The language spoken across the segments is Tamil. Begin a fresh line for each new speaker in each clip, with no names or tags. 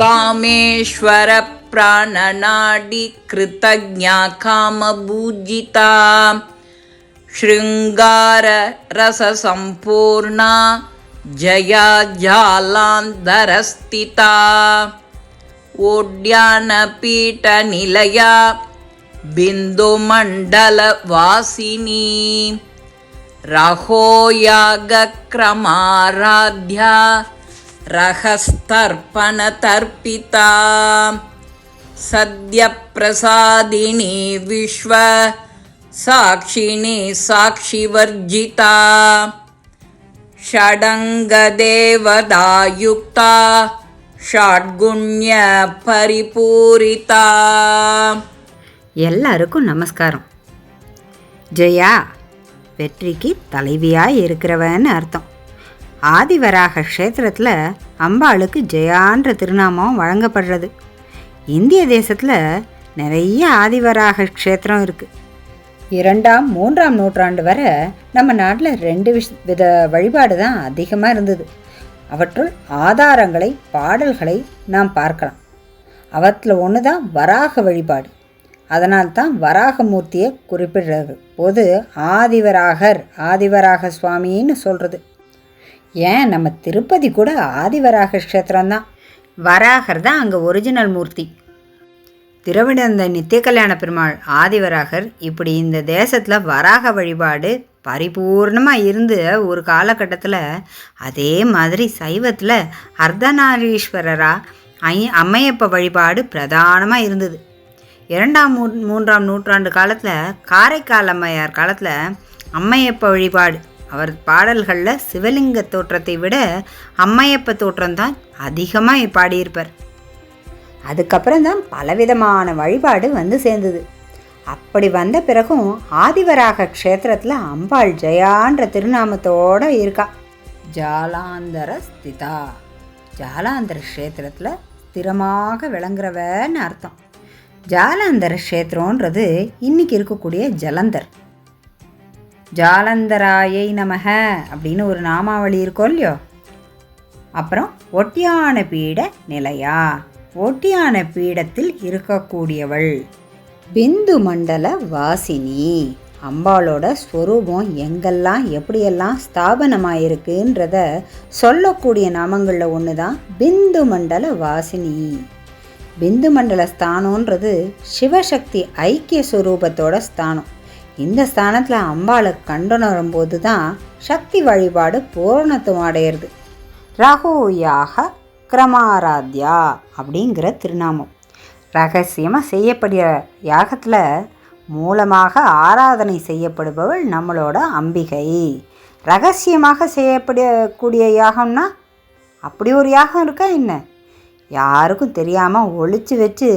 कामेश्वरप्राणनाडी कृतज्ञा कामपूजिता शृङ्गाररससम्पूर्णा जया जालान्धरस्थिता ओड्यानपीठनिलया बिन्दुमण्डलवासिनी। रहोयागक्रमाराध्या रहस्तर्पणतर्पिता सद्यप्रसादिनी विश्व साक्षिणी साक्षिवर्जिता षडङ्गदेवदायुक्ता षड्गुण्यपरिपूरिता
எல்லாருக்கும் நமஸ்காரம் ஜெயா வெற்றிக்கு தலைவியாய் இருக்கிறவன்னு அர்த்தம் ஆதிவராக க்ஷேத்திரத்தில் அம்பாளுக்கு ஜெயான்ற திருநாமம் வழங்கப்படுறது. இந்திய தேசத்தில் நிறைய ஆதிவராக க்ஷேத்திரம் இருக்குது இரண்டாம் மூன்றாம் நூற்றாண்டு வரை நம்ம நாட்டில் ரெண்டு விஷ் வித வழிபாடு தான் அதிகமாக இருந்தது. அவற்றுள் ஆதாரங்களை பாடல்களை நாம் பார்க்கலாம். அவற்றில் ஒன்று தான் வராக வழிபாடு. அதனால்தான் வராகமூர்த்தியை குறிப்பிடுறது. போது ஆதிவராகர் ஆதிவராக சுவாமின்னு சொல்கிறது ஏன்? நம்ம திருப்பதி கூட ஆதிவராக க்ஷேத்திரம்தான். வராகர் தான் அங்கே ஒரிஜினல் மூர்த்தி. திருவிடந்த நித்திய கல்யாண பெருமாள் ஆதிவராகர் இப்படி இந்த தேசத்தில் வராக வழிபாடு பரிபூர்ணமாக இருந்து ஒரு காலகட்டத்தில் அதே மாதிரி சைவத்தில் அர்த்தநாரீஸ்வரரா ஐ அம்மையப்ப வழிபாடு பிரதானமாக இருந்தது. இரண்டாம் மூ மூன்றாம் நூற்றாண்டு காலத்தில் காரைக்கால் அம்மையார் காலத்தில் அம்மையப்ப வழிபாடு அவர் பாடல்களில் சிவலிங்க தோற்றத்தை விட அம்மையப்ப தோற்றம்தான் அதிகமாக பாடியிருப்பார். அதுக்கப்புறம் தான் பலவிதமான வழிபாடு வந்து சேர்ந்தது. அப்படி வந்த பிறகும் ஆதிவராக க்ஷேத்திரத்தில் அம்பாள் ஜெயான்ற திருநாமத்தோடு இருக்கா. ஜாலாந்தர ஸ்திதா. ஜாலாந்தர க்ஷேத்திரத்தில் ஸ்திரமாக விளங்குறவன்னு அர்த்தம். ஜாலாந்தர க்ஷேத்திரன்றது இன்னைக்கு இருக்கக்கூடிய ஜலந்தர். ஜாலந்தராயை நமக அப்படின்னு ஒரு நாமாவளி இருக்கோ இல்லையோ? அப்புறம் ஒட்டியான பீட நிலையா? ஒட்டியான பீடத்தில் இருக்கக்கூடியவள். பிந்து மண்டல வாசினி. அம்பாளோட ஸ்வரூபம் எங்கெல்லாம் எப்படியெல்லாம் ஸ்தாபனமாயிருக்குன்றத சொல்லக்கூடிய நாமங்களில் ஒன்று தான் பிந்து மண்டல வாசினி. பிந்து மண்டல ஸ்தானன்றது சிவசக்தி ஐக்கிய ஸ்வரூபத்தோட ஸ்தானம். இந்த ஸ்தானத்தில் அம்பாளை கண்டுணரும் போது தான் சக்தி வழிபாடு பூரணத்துவம் அடையிறது. ரகோயாக கிரமாராத்யா அப்படிங்கிற திருநாமம். ரகசியமாக செய்யப்படுகிற யாகத்தில் மூலமாக ஆராதனை செய்யப்படுபவள் நம்மளோட அம்பிகை. ரகசியமாக செய்யப்படக்கூடிய யாகம்னா அப்படி ஒரு யாகம் இருக்கா என்ன? யாருக்கும் தெரியாமல் ஒழிச்சு வச்சு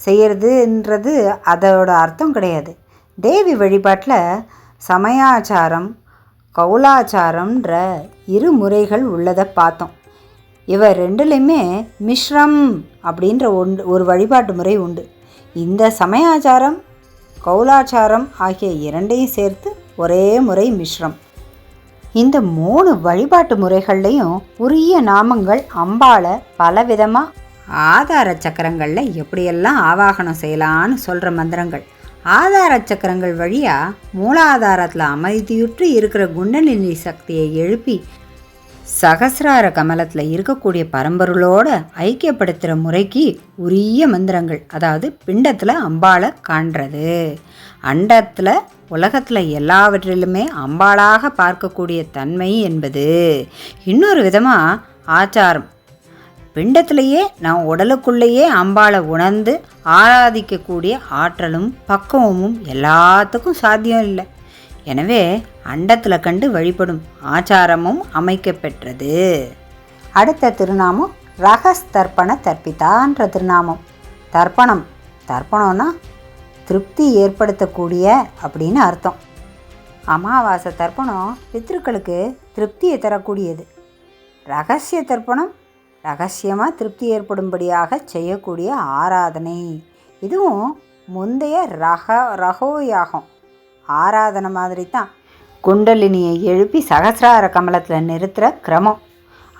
செய்கிறதுன்றது அதோட அர்த்தம் கிடையாது. தேவி வழிபாட்டில் சமயாச்சாரம் கௌலாச்சாரம்ன்ற இரு முறைகள் உள்ளதை பார்த்தோம். இவை ரெண்டுலேயுமே மிஸ்ரம் அப்படின்ற ஒன்று ஒரு வழிபாட்டு முறை உண்டு. இந்த சமயாச்சாரம் கௌலாச்சாரம் ஆகிய இரண்டையும் சேர்த்து ஒரே முறை மிஸ்ரம் இந்த மூணு வழிபாட்டு முறைகள்லையும் உரிய நாமங்கள் அம்பாளை பலவிதமாக ஆதார சக்கரங்களில் எப்படியெல்லாம் ஆவாகனம் செய்யலான்னு சொல்கிற மந்திரங்கள். ஆதார சக்கரங்கள் வழியாக மூலாதாரத்தில் அமைதியுற்று இருக்கிற குண்டலினி சக்தியை எழுப்பி சகசிரார கமலத்தில் இருக்கக்கூடிய பரம்பொருளோட ஐக்கியப்படுத்துகிற முறைக்கு உரிய மந்திரங்கள் அதாவது பிண்டத்தில் அம்பாளை காண்றது. அண்டத்தில் உலகத்தில் எல்லாவற்றிலுமே அம்பாளாக பார்க்கக்கூடிய தன்மை என்பது. இன்னொரு விதமாக ஆச்சாரம் பிண்டத்திலேயே நாம் உடலுக்குள்ளேயே அம்பாளை உணர்ந்து ஆராதிக்கக்கூடிய ஆற்றலும் பக்குவமும் எல்லாத்துக்கும் சாத்தியம் இல்லை. எனவே அண்டத்தில் கண்டு வழிபடும் ஆச்சாரமும் அமைக்கப்பெற்றது அடுத்த திருநாமம் ரகஸ்தர்ப்பண தர்ப்பிதான்ற திருநாமம். தர்ப்பணம் தர்ப்பணம்னா திருப்தி ஏற்படுத்தக்கூடிய அப்படின்னு அர்த்தம். அமாவாசை தர்ப்பணம் பித்ருக்களுக்கு திருப்தியை தரக்கூடியது. ரகசிய தர்ப்பணம் ரகசியமாக திருப்தி ஏற்படும்படியாக செய்யக்கூடிய ஆராதனை. இதுவும் முந்தைய ரக ரகோ யாகம் ஆராதனை மாதிரி தான் குண்டலினியை எழுப்பி சகசிரார கமலத்தில் நிறுத்துகிற கிரமம்.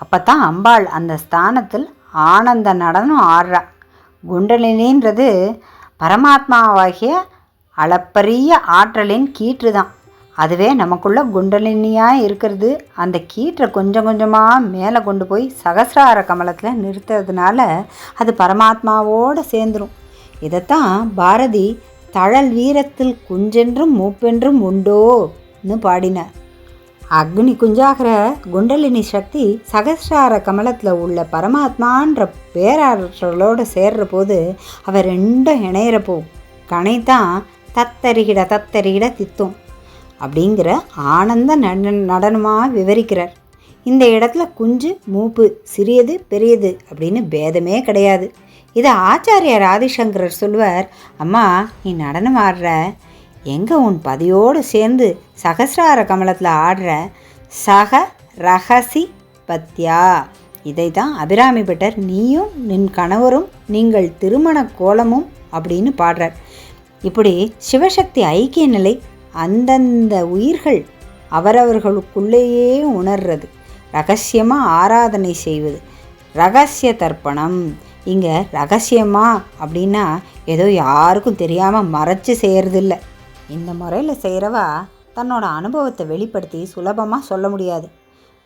அப்போ தான் அம்பாள் அந்த ஸ்தானத்தில் ஆனந்த நடனம் ஆடுறா. குண்டலினின்றது பரமாத்மாவாகிய அளப்பரிய ஆற்றலின் கீற்று தான் அதுவே நமக்குள்ள குண்டலினியாக இருக்கிறது. அந்த கீற்றை கொஞ்சம் கொஞ்சமாக மேலே கொண்டு போய் சகசிரார கமலத்தில் நிறுத்துறதுனால அது பரமாத்மாவோடு சேர்ந்துடும் இதைத்தான் பாரதி தழல் வீரத்தில் குஞ்சென்றும் மூப்பென்றும் உண்டோன்னு பாடினார். அக்னி குஞ்சாகிற குண்டலினி சக்தி சகசிரார கமலத்தில் உள்ள பரமாத்மான்ற பேராற்றலோடு சேர்ற போது அவ ரெண்டும் இணையிறப்போ கனைத்தான் தத்தரிகிட தத்தரிகிட தித்தும். அப்படிங்கிற ஆனந்த நடன நடனமாக விவரிக்கிறார். இந்த இடத்துல குஞ்சு மூப்பு சிறியது பெரியது அப்படின்னு பேதமே கிடையாது. இதை ஆச்சாரியார் ஆதிசங்கரர் சொல்லுவார் அம்மா நீ நடனம் ஆடுற எங்கே உன் பதியோடு சேர்ந்து சகசிரார கமலத்தில் ஆடுற சக ரகசி பத்யா? இதை தான் அபிராமி பட்டர் நீயும் நின் கணவரும் நீங்கள் திருமண கோலமும் அப்படின்னு பாடுறார். இப்படி சிவசக்தி ஐக்கிய நிலை அந்தந்த உயிர்கள் அவரவர்களுக்குள்ளேயே உணர்றது. ரகசியமாக ஆராதனை செய்வது. ரகசிய தர்ப்பணம். இங்கே ரகசியமாக அப்படின்னா ஏதோ யாருக்கும் தெரியாமல் மறைச்சு செய்கிறதில்ல இந்த முறையில் செய்கிறவா தன்னோட அனுபவத்தை வெளிப்படுத்தி சுலபமாக சொல்ல முடியாது.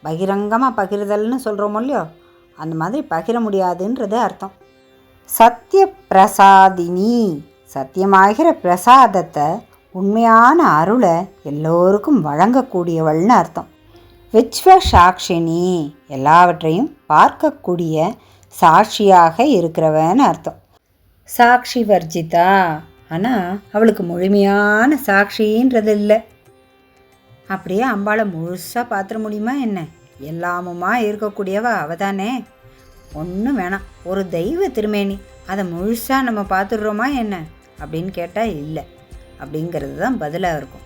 பகிரங்கமாக பகிர்தல்னு சொல்கிறோமோ இல்லையோ அந்த மாதிரி பகிர முடியாதுன்றது அர்த்தம். சத்திய பிரசாதினி சத்தியமாகிற பிரசாதத்தை உண்மையான அருளை எல்லோருக்கும் வழங்கக்கூடியவள்னு அர்த்தம். விஸ்வ சாட்சினி எல்லாவற்றையும் பார்க்கக்கூடிய சாட்சியாக இருக்கிறவன்னு அர்த்தம். சாட்சி வர்ஜிதா. ஆனால் அவளுக்கு முழுமையான சாட்சின்றது இல்லை அப்படியே அம்பாளை முழுசாக பார்த்துட முடியுமா என்ன? எல்லாமுமா இருக்கக்கூடியவா? அவ தானே ஒன்றும் வேணாம். ஒரு தெய்வ திருமேனி. அதை முழுசாக நம்ம பார்த்துடுறோமா என்ன? அப்படின்னு கேட்டால் இல்லை. அப்படிங்கிறது தான் பதிலாக இருக்கும்.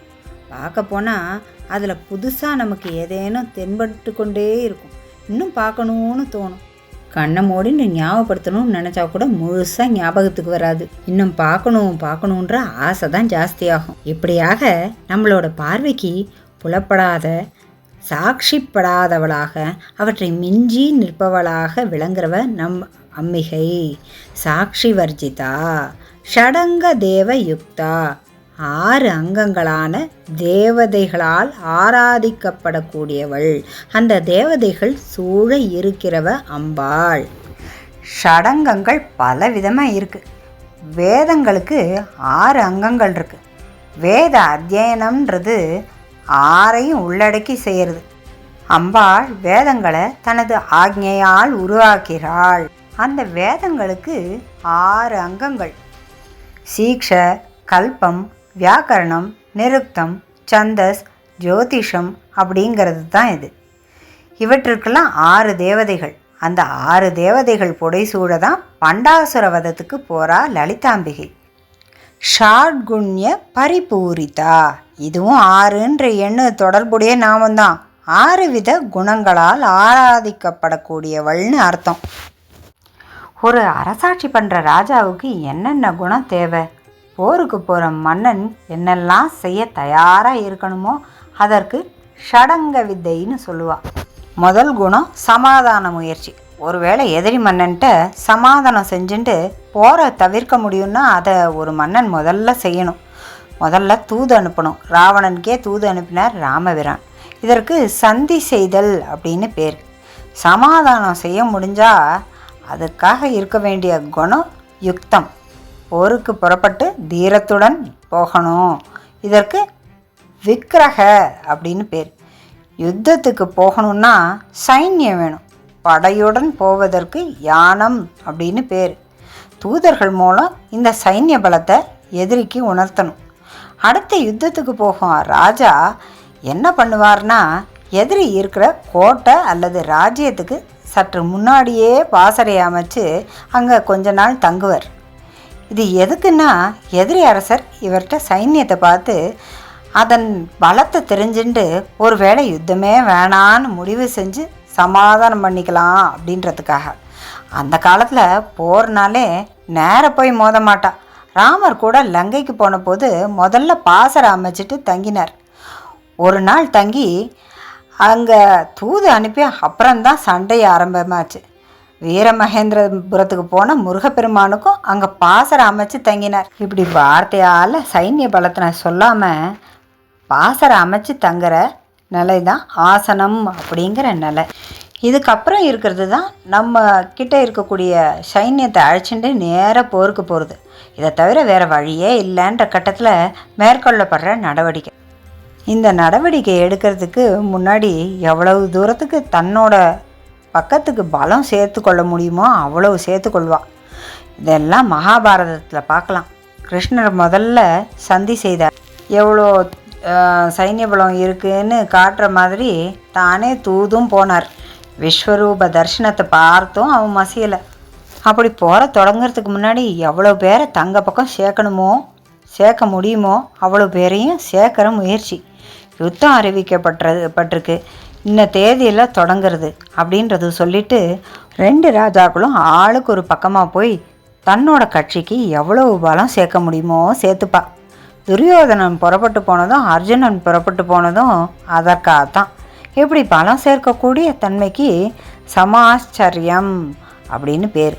பார்க்க போனால் அதில் புதுசாக நமக்கு ஏதேனும் தென்பட்டு கொண்டே இருக்கும். இன்னும் பார்க்கணுன்னு தோணும். கண்ணை மூடின்னு ஞாபகப்படுத்தணும்னு நினச்சா கூட முழுசாக ஞாபகத்துக்கு வராது. இன்னும் பார்க்கணும் பார்க்கணுன்ற ஆசை தான் ஜாஸ்தியாகும். இப்படியாக நம்மளோட பார்வைக்கு புலப்படாத சாட்சிப்படாதவளாக அவற்றை மிஞ்சி நிற்பவளாக விளங்குறவ நம் அம்மிகை சாட்சி வர்ஜிதா ஷடங்க தேவ யுக்தா ஆறு அங்கங்களான தேவதைகளால் ஆராதிக்கப்படக்கூடியவள். அந்த தேவதைகள் சூழ இருக்கிறவ அம்பாள். ஷடங்கங்கள் பல விதமாக இருக்குது வேதங்களுக்கு ஆறு அங்கங்கள் இருக்குது வேத அத்தியனம்ன்றது ஆறையும் உள்ளடக்கி செய்கிறது அம்பாள் வேதங்களை தனது ஆக்ஞையால் உருவாக்கிறாள் அந்த வேதங்களுக்கு ஆறு அங்கங்கள். சீக்ஷ கல்பம் வியாக்கரணம் நிருக்தம் சந்தஸ் ஜோதிஷம் அப்படிங்கிறது தான் இது. இவற்றுக்கெல்லாம் ஆறு தேவதைகள். அந்த ஆறு தேவதைகள் புடைசூட தான் பண்டாசுர வதத்துக்கு போகிறா லலிதாம்பிகை. ஷாட்குண்ய பரிபூரிதா. இதுவும் ஆறுன்ற எண்ணு தொடர்புடைய நாமந்தான் ஆறு வித குணங்களால் ஆராதிக்கப்படக்கூடியவள்னு அர்த்தம். ஒரு அரசாட்சி பண்ணுற ராஜாவுக்கு என்னென்ன குணம் தேவை? போருக்கு போகிற மன்னன் என்னெல்லாம் செய்ய தயாராக இருக்கணுமோ அதற்கு ஷடங்க வித்தைன்னு சொல்லுவாள் முதல் குணம் சமாதான முயற்சி. ஒருவேளை எதிரி மன்னன்ட்ட சமாதானம் செஞ்சுட்டு போரை தவிர்க்க முடியும்னா அதை ஒரு மன்னன் முதல்ல செய்யணும். முதல்ல தூது அனுப்பணும். ராவணனுக்கே தூது அனுப்பினார் ராமபிரான். இதற்கு சந்தி செய்தல் அப்படின்னு பேர். சமாதானம் செய்ய முடிஞ்சால் அதுக்காக இருக்க வேண்டிய குணம் யுக்தம். போருக்கு புறப்பட்டு தீரத்துடன் போகணும். இதற்கு விக்கிரக அப்படின்னு பேர். யுத்தத்துக்கு போகணும்னா சைன்யம் வேணும். படையுடன் போவதற்கு யானம் அப்படின்னு பேர். தூதர்கள் மூலம் இந்த சைன்ய பலத்தை எதிரிக்கு உணர்த்தணும். அடுத்த யுத்தத்துக்கு போகும் ராஜா என்ன பண்ணுவார்னா எதிரி இருக்கிற கோட்டை அல்லது ராஜ்யத்துக்கு சற்று முன்னாடியே பாசறை அமைச்சு அங்கே கொஞ்ச நாள் தங்குவர். இது எதுக்குன்னா எதிரி அரசர் இவர்கிட்ட சைன்யத்தை பார்த்து அதன் பலத்தை தெரிஞ்சுண்டு ஒருவேளை யுத்தமே வேணான்னு முடிவு செஞ்சு சமாதானம் பண்ணிக்கலாம் அப்படின்றதுக்காக. அந்த காலத்தில் போர்னாலே நேர போய் மோத மாட்டா. ராமர் கூட லங்கைக்கு போன போது முதல்ல பாசரை அமைச்சிட்டு தங்கினார். ஒரு நாள் தங்கி அங்கே தூது அனுப்பி அப்புறம்தான் சண்டை ஆரம்பமாச்சு. வீரமகேந்திரபுரத்துக்கு போன முருகப்பெருமானுக்கும் அங்கே பாசரை அமைச்சு தங்கினார். இப்படி வார்த்தையால் சைன்ய பலத்தின சொல்லாமல் பாசரை அமைச்சு தங்குற நிலை தான் ஆசனம் அப்படிங்கிற நிலை. இதுக்கப்புறம் இருக்கிறது தான் நம்ம கிட்டே இருக்கக்கூடிய சைன்யத்தை அழைச்சிட்டு நேராக போருக்கு போகிறது இதை தவிர வேறு வழியே இல்லைன்ற கட்டத்தில் மேற்கொள்ளப்படுற நடவடிக்கை. இந்த நடவடிக்கை எடுக்கிறதுக்கு முன்னாடி எவ்வளவு தூரத்துக்கு தன்னோட பக்கத்துக்கு பலம் சேர்த்து கொள்ள முடியுமோ அவ்வளவு சேர்த்து கொள்வாள் இதெல்லாம் மகாபாரதத்தில் பார்க்கலாம். கிருஷ்ணர் முதல்ல சந்தி செய்தார். எவ்வளோ சைன்ய பலம் இருக்குன்னு காட்டுற மாதிரி தானே தூதும் போனார். விஸ்வரூப தரிசனத்தை பார்த்தும் அவன் மசியலை. அப்படி போகிற தொடங்குறதுக்கு முன்னாடி எவ்வளோ பேரை தங்க பக்கம் சேர்க்கணுமோ சேர்க்க முடியுமோ அவ்வளோ பேரையும் சேர்க்குற முயற்சி. யுத்தம் அறிவிக்கப்பட்டது பட்டிருக்கு. இந்த தேதியில் தொடங்குறது அப்படின்றது சொல்லிட்டு ரெண்டு ராஜாக்களும் ஆளுக்கு ஒரு பக்கமாக போய் தன்னோட கட்சிக்கு எவ்வளவு பலம் சேர்க்க முடியுமோ சேர்த்துப்பா. துரியோதனன் புறப்பட்டு போனதும் அர்ஜுனன் புறப்பட்டு போனதும் அதற்காகத்தான். இப்படி பலம் சேர்க்கக்கூடிய தன்மைக்கு சமாச்சரியம் அப்படின்னு பேர்.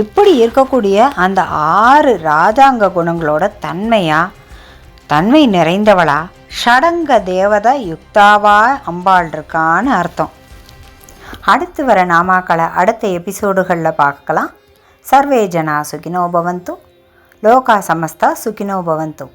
இப்படி இருக்கக்கூடிய அந்த ஆறு ராஜாங்க குணங்களோட தன்மையா? தன்மை நிறைந்தவளா? ஷடங்க தேவதா யுக்தாவா அம்பாள் இருக்கான்னு அர்த்தம். அடுத்து வர நாமாக்களை அடுத்த எபிசோடுகளில் பார்க்கலாம். சர்வே ஜனா சுகினோபவந்தும் லோகா சமஸ்தா சுகினோ பவந்தும்